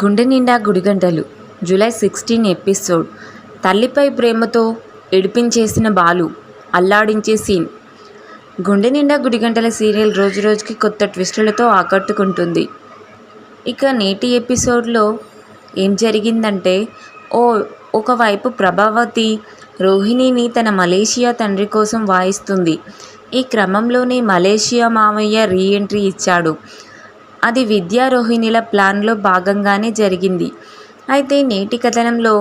Gunde Ninda Gudigantalu. July sixteen episode. తల్లిపై ప్రేమతో ఎడిపించేసిన Balu అల్లాడించే scene. గుండె నిండా గుడిగంటల సీరియల్ రోజు రోజుకి కొత్త ట్విస్టులతో ఆకట్టుకుంటుంది. ఇక నేటి ఎపిసోడ్లో ఏం జరిగిందంటే ఓ ఒకవైపు ప్రభావతి రోహిణిని తన మలేషియా తండ్రి కోసం వాయిస్తుంది. ఈ క్రమంలోనే మలేషియా మామయ్య రీఎంట్రీ ఇచ్చాడు. అది విద్యారోహిణిల ప్లాన్లో భాగంగానే జరిగింది. అయితే నేటి కథనంలో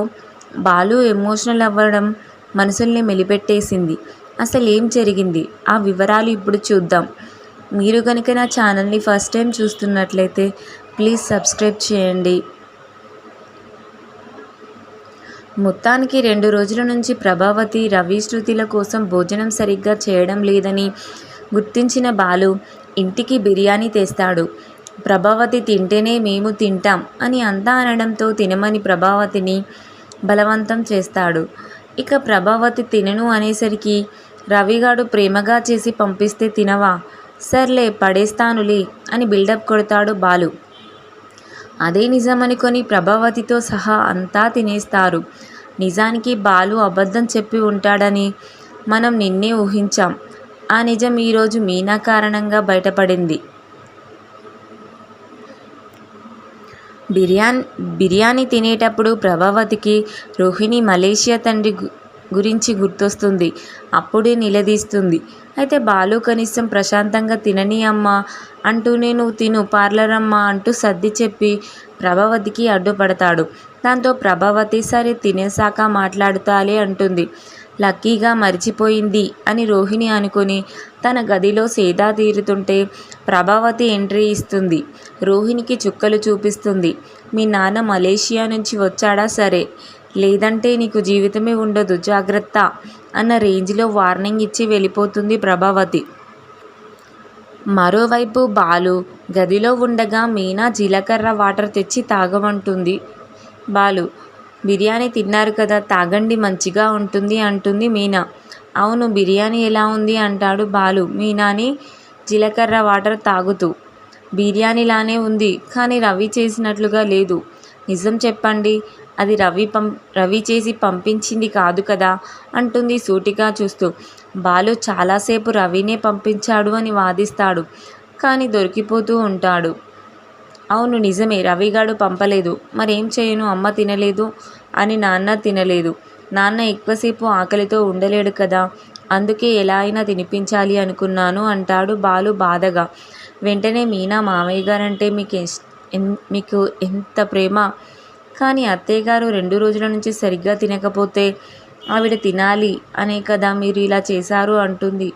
బాలు ఎమోషనల్ అవ్వడం మనసుల్ని మెలిపెట్టేసింది. అసలు ఏం జరిగింది? ఆ వివరాలు ఇప్పుడు చూద్దాం. మీరు కనుక నా ఛానల్ని ఫస్ట్ టైం చూస్తున్నట్లయితే ప్లీజ్ సబ్స్క్రైబ్ చేయండి. మొత్తానికి రెండు రోజుల నుంచి ప్రభావతి రవి శృతిల కోసం భోజనం సరిగ్గా చేయడం లేదని గుర్తించిన బాలు ఇంటికి బిర్యానీ తెస్తాడు. ప్రభావతి తింటేనే మేము తింటాం అని అంతా అనడంతో తినమని ప్రభావతిని బలవంతం చేస్తాడు. ఇక ప్రభావతి తినను అనేసరికి రవిగాడు ప్రేమగా చేసి పంపిస్తే తినవా? సర్లే పడేస్తానులే అని బిల్డప్ కొడతాడు బాలు. అదే నిజమనుకొని ప్రభావతితో సహా అంతా తినేస్తారు. నిజానికి బాలు అబద్ధం చెప్పి ఉంటాడని మనం నిన్నే ఊహించాం. ఆ నిజం ఈరోజు మీనా కారణంగా బయటపడింది. బిర్యానీ బిర్యానీ తినేటప్పుడు ప్రభావతికి రోహిణి మలేషియా తండ్రి గురించి గుర్తొస్తుంది. అప్పుడే నిలదీస్తుంది. అయితే బాలు కనీసం ప్రశాంతంగా తినని అమ్మా అంటూ నేను తిను పార్లర్ అమ్మ అంటూ సర్ది చెప్పి ప్రభావతికి అడ్డుపడతాడు. దాంతో ప్రభావతి సరే తినేశాక మాట్లాడుతాలే అంటుంది. లక్కీగా మరిచిపోయింది అని రోహిణి అనుకుని తన గదిలో సేదా తీరుతుంటే ప్రభావతి ఎంట్రీ ఇస్తుంది. రోహిణికి చుక్కలు చూపిస్తుంది. మీ నాన్న మలేషియా నుంచి వచ్చాడా సరే. లేదంటే నీకు జీవితమే ఉండదు. జాగ్రత్త అన్న రేంజ్లో వార్నింగ్ ఇచ్చి వెళ్ళిపోతుంది ప్రభావతి. మరోవైపు బాలు గదిలో ఉండగా మీనా జీలకర్ర వాటర్ తెచ్చి తాగమంటుంది. బాలు బిర్యానీ తిన్నారు కదా తాగండి మంచిగా ఉంటుంది అంటుంది మీనా. అవును బిర్యానీ ఎలా ఉంది అంటాడు బాలు. మీనాని జీలకర్ర వాటర్ తాగుతూ. బిర్యానీలానే ఉంది కానీ రవి చేసినట్లుగా లేదు. నిజం చెప్పండి అది రవి పం రవి చేసి పంపించింది కాదు కదా అంటుంది సూటిగా చూస్తూ. బాలు చాలాసేపు రవినే పంపించాడు అని వాదిస్తాడు కానీ దొరికిపోతూ ఉంటాడు. అవును నిజమే. రవిగాడు పంపలేదు. మరేం చేయను? అమ్మ తినలేదు అని నాన్న తినలేదు. నాన్న ఎక్కువసేపు ఆకలితో ఉండలేడు కదా. అందుకే ఎలా అయినా తినిపించాలి అనుకున్నాను అంటాడు బాలు బాధగా. వెంటనే మీనా మామయ్య గారంటే మీకు ఎస్- ఎన్- మీకు ఎంత ప్రేమ? కానీ అత్తయ్య గారు రెండు రోజుల నుంచి సరిగ్గా తినకపోతే ఆవిడ తినాలి అనే కదా మీరు ఇలా చేశారు అంటుంది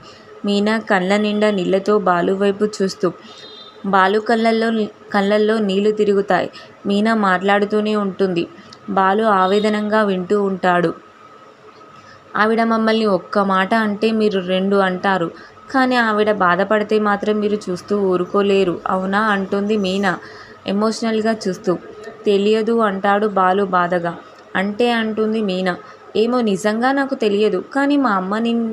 మీనా కళ్ళ నిండా నీళ్ళతో బాలు వైపు చూస్తూ. బాలు కళ్ళల్లో కళ్ళల్లో నీళ్ళు తిరుగుతాయి. మీనా మాట్లాడుతూనే ఉంటుంది. బాలు ఆవేదనంగా వింటూ ఉంటాడు. ఆవిడ మమ్మల్ని ఒక్క మాట అంటే మీరు రెండు అంటారు. కానీ ఆవిడ బాధపడితే మాత్రం మీరు చూస్తూ ఊరుకోలేరు. అవునా? అంటుంది మీనా ఎమోషనల్గా చూస్తూ. తెలియదు అంటాడు బాలు బాధగా. అంటే అంటుంది మీనా. ఏమో నిజంగా నాకు తెలియదు. కానీ మా అమ్మ నిన్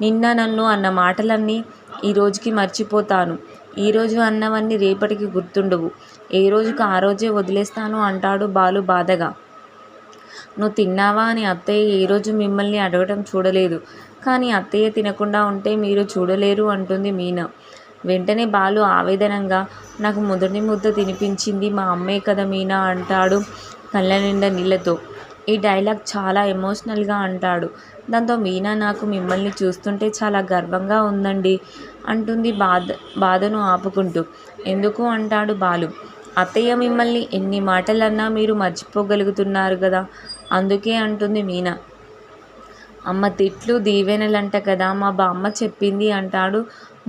నిన్న నన్ను అన్న మాటలన్నీ ఈ రోజుకి మర్చిపోతాను. ఈరోజు అన్నవన్నీ రేపటికి గుర్తుండవు. ఏ రోజుకి ఆ రోజే వదిలేస్తాను అంటాడు బాలు బాధగా. నువ్వు తిన్నావా అని అత్తయ్య ఏ రోజు మిమ్మల్ని అడగటం చూడలేదు. కానీ అత్తయ్య తినకుండా ఉంటే మీరు చూడలేరు అంటుంది మీనా. వెంటనే బాలు ఆవేదనంగా నాకు మొదటి ముద్ద తినిపించింది మా అమ్మే కదా మీనా అంటాడు కళ్ళ నిండా నీళ్ళతో. ఈ డైలాగ్ చాలా ఎమోషనల్గా అంటాడు. దాంతో మీనా నాకు మిమ్మల్ని చూస్తుంటే చాలా గర్వంగా ఉందండి. అంటుంది బాధ బాధను ఆపుకుంటూ. ఎందుకు? అంటాడు బాలు. అత్తయ్య మిమ్మల్ని ఎన్ని మాటలన్నా మీరు మర్చిపోగలుగుతున్నారు కదా అందుకే అంటుంది మీనా. అమ్మ తిట్లు దీవెనలంట కదా మా బామ్మ చెప్పింది అంటాడు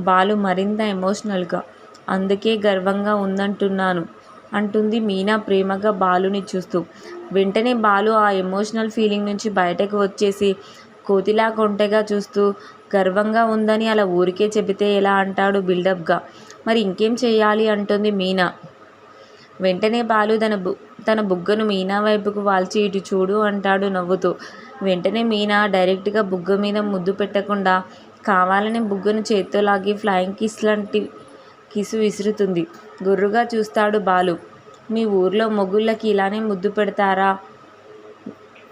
బాలు మరింత ఎమోషనల్గా. అందుకే గర్వంగా ఉందంటున్నాను అంటుంది మీనా ప్రేమగా బాలుని చూస్తూ. వెంటనే బాలు ఆ ఎమోషనల్ ఫీలింగ్ నుంచి బయటకు వచ్చేసి కోతిలా కొంటెగా చూస్తూ గర్వంగా ఉందని అలా ఊరికే చెబితే ఎలా అంటాడు బిల్డప్గా? మరి ఇంకేం చేయాలి అంటుంది మీనా. వెంటనే బాలు తన బు తన బుగ్గను మీనా వైపుకు వాల్చి ఇటు చూడు అంటాడు నవ్వుతూ. వెంటనే మీనా డైరెక్ట్గా బుగ్గ మీద ముద్దు పెట్టకుండా కావాలని బుగ్గను చేత్తో లాగి ఫ్లయింగ్ కిస్ లాంటి కిసు విసురుతుంది. గుర్రుగా చూస్తాడు బాలు. మీ ఊర్లో మొగుళ్ళకి ఇలానే ముద్దు పెడతారా?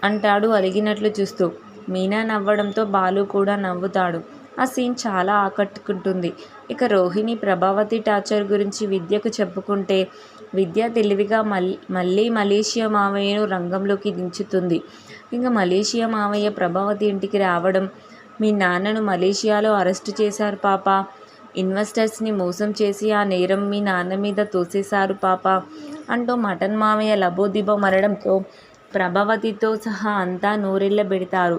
అంటాడు అలిగినట్లు చూస్తూ. మీనా నవ్వడంతో బాలు కూడా నవ్వుతాడు. ఆ సీన్ చాలా ఆకట్టుకుంటుంది. ఇక రోహిణి ప్రభావతి టార్చర్ గురించి విద్యకు చెప్పుకుంటే విద్య తెలివిగా మల్ మళ్ళీ మలేషియా మావయ్యను రంగంలోకి దించుతుంది. ఇంకా మలేషియా మావయ్య ప్రభావతి ఇంటికి రావడం మీ నాన్నను మలేషియాలో అరెస్టు చేశారు పాప. ఇన్వెస్టర్స్ని మోసం చేసి ఆ నేరం మీ నాన్న మీద తోసేశారు పాప అంటూ మటన్ మావయ్య లబోదిబో మరడంతో ప్రభావతితో సహా అంతా నూరెళ్ళబెడతారు.